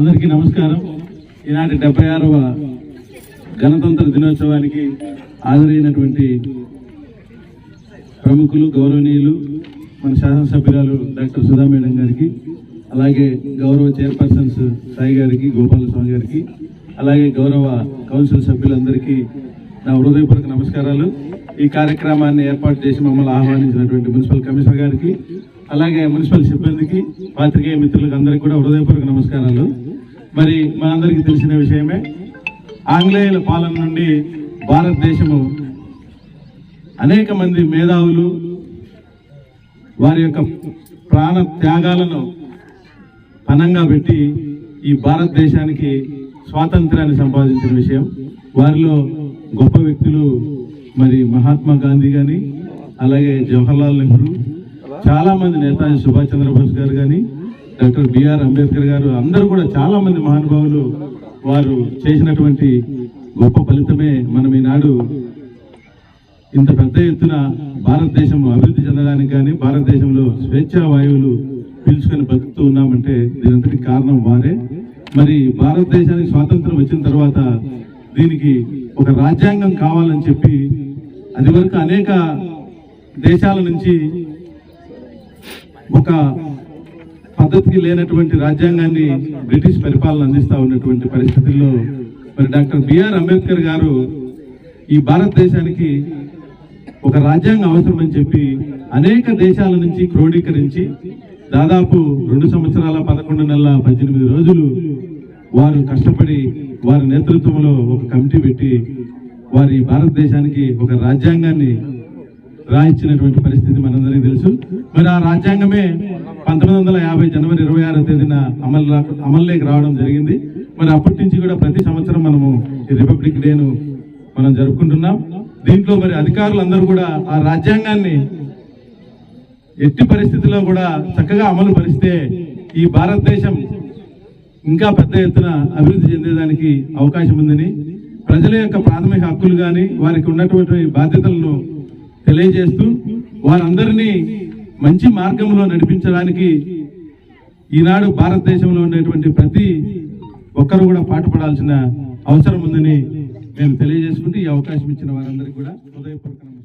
అందరికీ నమస్కారం. ఈనాటి డెబ్బై ఆరవ గణతంత్ర దినోత్సవానికి హాజరైనటువంటి ప్రముఖులు గౌరవనీయులు మన శాసనసభ్యురాలు డాక్టర్ సుధా మేడం గారికి అలాగే గౌరవ చైర్పర్సన్స్ సాయి గారికి గోపాలస్వామి గారికి అలాగే గౌరవ కౌన్సిల్ సభ్యులందరికీ నా హృదయపూర్వక నమస్కారాలు. ఈ కార్యక్రమాన్ని ఏర్పాటు చేసి మమ్మల్ని ఆహ్వానించినటువంటి మున్సిపల్ కమిషనర్ గారికి అలాగే మున్సిపల్ సిబ్బందికి పాత్రికేయ మిత్రులకు అందరికీ కూడా హృదయపూర్వక నమస్కారాలు. మరి మనందరికీ తెలిసిన విషయమే ఆంగ్లేయుల పాలన నుండి భారతదేశము అనేక మంది మేధావులు వారి యొక్క ప్రాణ త్యాగాలను పనంగా పెట్టి ఈ భారతదేశానికి స్వాతంత్రాన్ని సంపాదించిన విషయం. వారిలో గొప్ప వ్యక్తులు మరి మహాత్మా గాంధీ కానీ అలాగే జవహర్లాల్ నెహ్రూ చాలామంది నేతాజీ సుభాష్ చంద్రబోస్ గారు కానీ డాక్టర్ బిఆర్ అంబేద్కర్ గారు అందరూ కూడా చాలా మంది మహానుభావులు వారు చేసినటువంటి గొప్ప ఫలితమే మనం ఈనాడు ఇంత పెద్ద ఎత్తున భారతదేశం అభివృద్ధి చెందడానికి కానీ భారతదేశంలో స్వేచ్ఛా వాయువులు పీల్చుకొని బతుకుతూ ఉన్నామంటే దీనంతటి కారణం వారే. మరి భారతదేశానికి స్వాతంత్రం వచ్చిన తర్వాత దీనికి ఒక రాజ్యాంగం కావాలని చెప్పి అది వరకు అనేక దేశాల నుంచి ఒక పద్ధతికి లేనటువంటి రాజ్యాంగాన్ని బ్రిటిష్ పరిపాలన అందిస్తా ఉన్నటువంటి పరిస్థితుల్లో మరి డాక్టర్ బిఆర్ అంబేద్కర్ గారు ఈ భారతదేశానికి ఒక రాజ్యాంగం అవసరమని చెప్పి అనేక దేశాల నుంచి క్రోడీకరించి దాదాపు రెండు సంవత్సరాల పదకొండు నెలల పద్దెనిమిది రోజులు వారు కష్టపడి వారి నేతృత్వంలో ఒక కమిటీ పెట్టి వారి భారతదేశానికి ఒక రాజ్యాంగాన్ని రాయించినటువంటి పరిస్థితి మనందరికీ తెలుసు. మరి ఆ రాజ్యాంగమే పంతొమ్మిది వందల యాభై జనవరి ఇరవై ఆరో తేదీన అమలు రా- అమల్లోకి రావడం జరిగింది. మరి అప్పటి నుంచి కూడా ప్రతి సంవత్సరం మనము ఈ రిపబ్లిక్ డేను మనం జరుపుకుంటున్నాం. దీంట్లో మరి అధికారులందరూ కూడా ఆ రాజ్యాంగాన్ని ఎట్టి పరిస్థితుల్లో కూడా చక్కగా అమలు పరిస్తే ఈ భారతదేశం ఇంకా పెద్ద ఎత్తున అభివృద్ధి చెందేదానికి అవకాశం ఉందని ప్రజల యొక్క ప్రాథమిక హక్కులు కానీ వారికి ఉన్నటువంటి బాధ్యతలను తెలియజేస్తూ వారందరినీ మంచి మార్గంలో నడిపించడానికి ఈనాడు భారతదేశంలో ఉండేటువంటి ప్రతి ఒక్కరు కూడా పాటుపడాల్సిన అవసరం ఉందని నేను తెలియజేసుకుంటూ ఈ అవకాశం ఇచ్చిన వారందరికీ కూడా హృదయపూర్వక